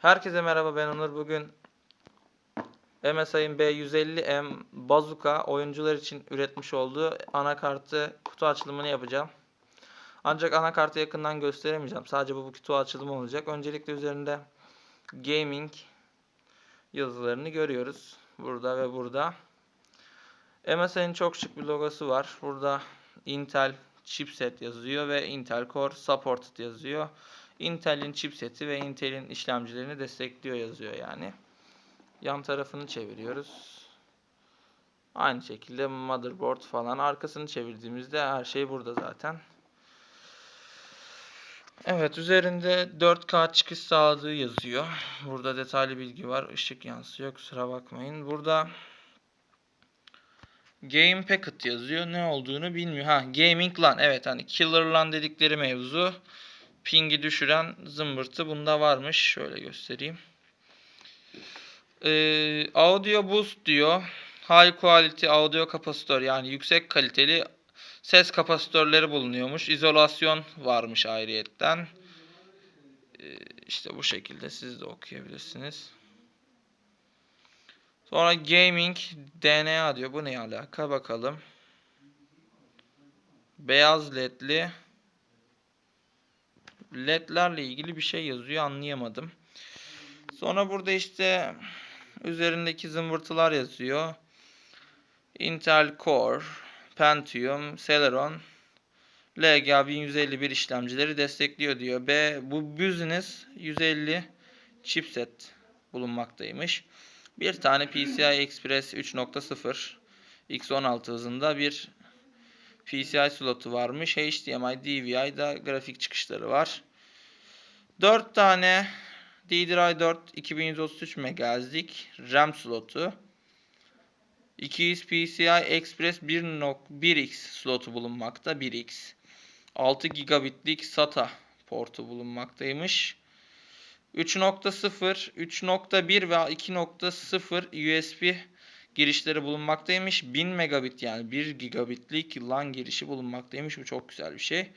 Herkese merhaba ben Onur. Bugün MSI'ın B150M Bazooka oyuncular için üretmiş olduğu anakartı kutu açılımını yapacağım. Ancak anakartı yakından gösteremeyeceğim. Sadece bu, bu kutu açılımı olacak. Öncelikle üzerinde gaming yazılarını görüyoruz. Burada ve burada. MSI'nin çok şık bir logosu var. Burada Intel chipset yazıyor ve Intel Core Supported yazıyor. Intel'in chipseti ve Intel'in işlemcilerini destekliyor yazıyor yani. Yan tarafını çeviriyoruz. Aynı şekilde motherboard falan. Arkasını çevirdiğimizde her şey burada zaten. Evet üzerinde 4K çıkış sağladığı yazıyor. Burada detaylı bilgi var. Işık yansıyor kusura bakmayın. Burada Game Packet yazıyor. Ne olduğunu bilmiyor. Ha Gaming LAN. Evet hani Killer LAN dedikleri mevzu. Ping'i düşüren zımbırtı bunda varmış. Şöyle göstereyim. Ee, audio boost diyor. High quality audio kapasitör yani yüksek kaliteli ses kapasitörleri bulunuyormuş. İzolasyon varmış ayrıyetten. Ee, işte bu şekilde siz de okuyabilirsiniz. Sonra gaming DNA diyor. Bu ne alaka bakalım. Beyaz ledli ledlerle ilgili bir şey yazıyor anlayamadım. Sonra burada işte üzerindeki zımbırtılar yazıyor. Intel Core, Pentium, Celeron, LGA 1151 işlemcileri destekliyor diyor. B bu Business 150 chipset bulunmaktaymış. Bir tane PCI Express 3.0 X16 hızında bir PCI slotu varmış. HDMI, DVI da grafik çıkışları var. 4 tane DDR4 2133 MHz'lik RAM slotu. 200 PCI Express 1.1x slotu bulunmakta. 1x. 6 gigabitlik SATA portu bulunmaktaymış. 3.0, 3.1 ve 2.0 USB girişleri bulunmaktaymış. 1000 megabit yani 1 gigabitlik LAN girişi bulunmaktaymış. Bu çok güzel bir şey.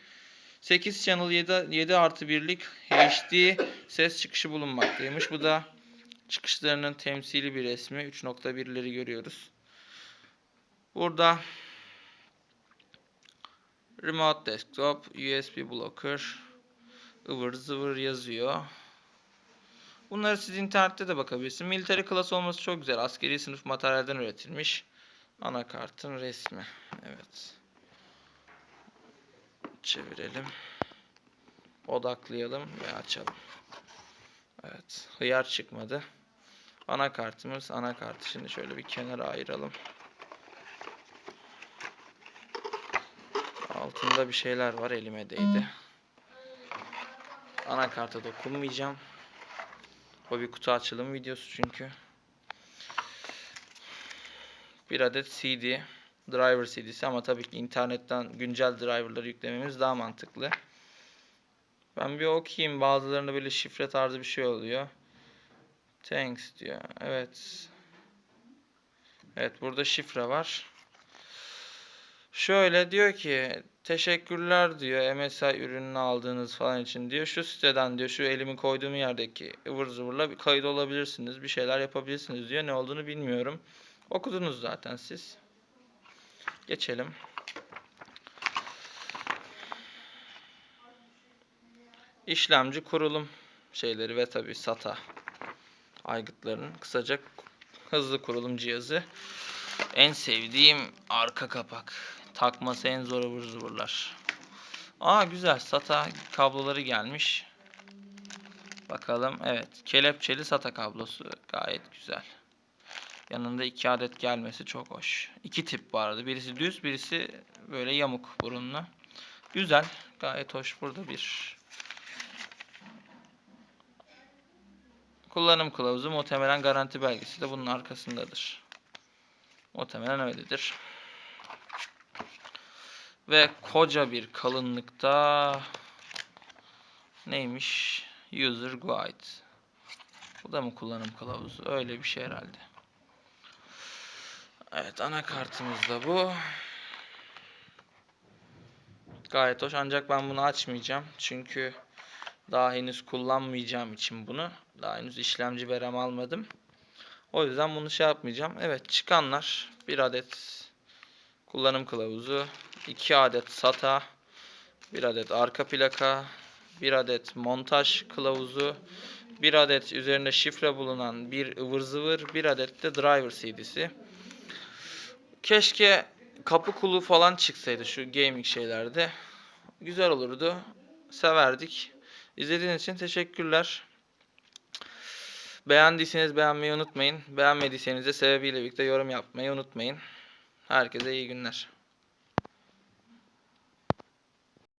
8 channel 7, 7 artı 1'lik HD ses çıkışı bulunmaktaymış. Bu da çıkışlarının temsili bir resmi. 3.1'leri görüyoruz. Burada Remote Desktop, USB Blocker, ıvır zıvır yazıyor. Bunları siz internette de bakabilirsiniz. Military class olması çok güzel. Askeri sınıf materyalden üretilmiş. Anakartın resmi. Evet. Çevirelim. Odaklayalım ve açalım. Evet. Hıyar çıkmadı. Anakartımız. Anakartı şimdi şöyle bir kenara ayıralım. Altında bir şeyler var. Elime değdi. Anakarta dokunmayacağım. O bir kutu açılım videosu çünkü. Bir adet CD. Driver CD'si ama tabii ki internetten güncel driverları yüklememiz daha mantıklı. Ben bir okuyayım. Bazılarında böyle şifre tarzı bir şey oluyor. Thanks diyor. Evet. Evet burada şifre var. Şöyle diyor ki teşekkürler diyor MSI ürününü aldığınız falan için diyor. Şu siteden diyor şu elimi koyduğum yerdeki ıvır zıvırla bir kayıt olabilirsiniz. Bir şeyler yapabilirsiniz diyor. Ne olduğunu bilmiyorum. Okudunuz zaten siz. Geçelim. İşlemci kurulum şeyleri ve tabi SATA aygıtlarının kısaca hızlı kurulum cihazı. En sevdiğim arka kapak. Takması en zor ıvır zıvırlar. Aa güzel. SATA kabloları gelmiş. Bakalım. Evet. Kelepçeli SATA kablosu. Gayet güzel. Yanında iki adet gelmesi çok hoş. İki tip vardı. Birisi düz, birisi böyle yamuk burunlu. Güzel. Gayet hoş. Burada bir kullanım kılavuzu. Muhtemelen garanti belgesi de bunun arkasındadır. Muhtemelen öyledir. Ve koca bir kalınlıkta neymiş? User Guide. Bu da mı kullanım kılavuzu? Öyle bir şey herhalde. Evet anakartımız da bu. Gayet hoş ancak ben bunu açmayacağım. Çünkü daha henüz kullanmayacağım için bunu. Daha henüz işlemci ve RAM almadım. O yüzden bunu şey yapmayacağım. Evet çıkanlar bir adet kullanım kılavuzu, 2 adet SATA, bir adet arka plaka, bir adet montaj kılavuzu, bir adet üzerinde şifre bulunan bir ıvır zıvır, bir adet de driver CD'si. Keşke kapı kulu falan çıksaydı şu gaming şeylerde. Güzel olurdu. Severdik. İzlediğiniz için teşekkürler. Beğendiyseniz beğenmeyi unutmayın. Beğenmediyseniz de sebebiyle birlikte yorum yapmayı unutmayın. Herkese iyi günler.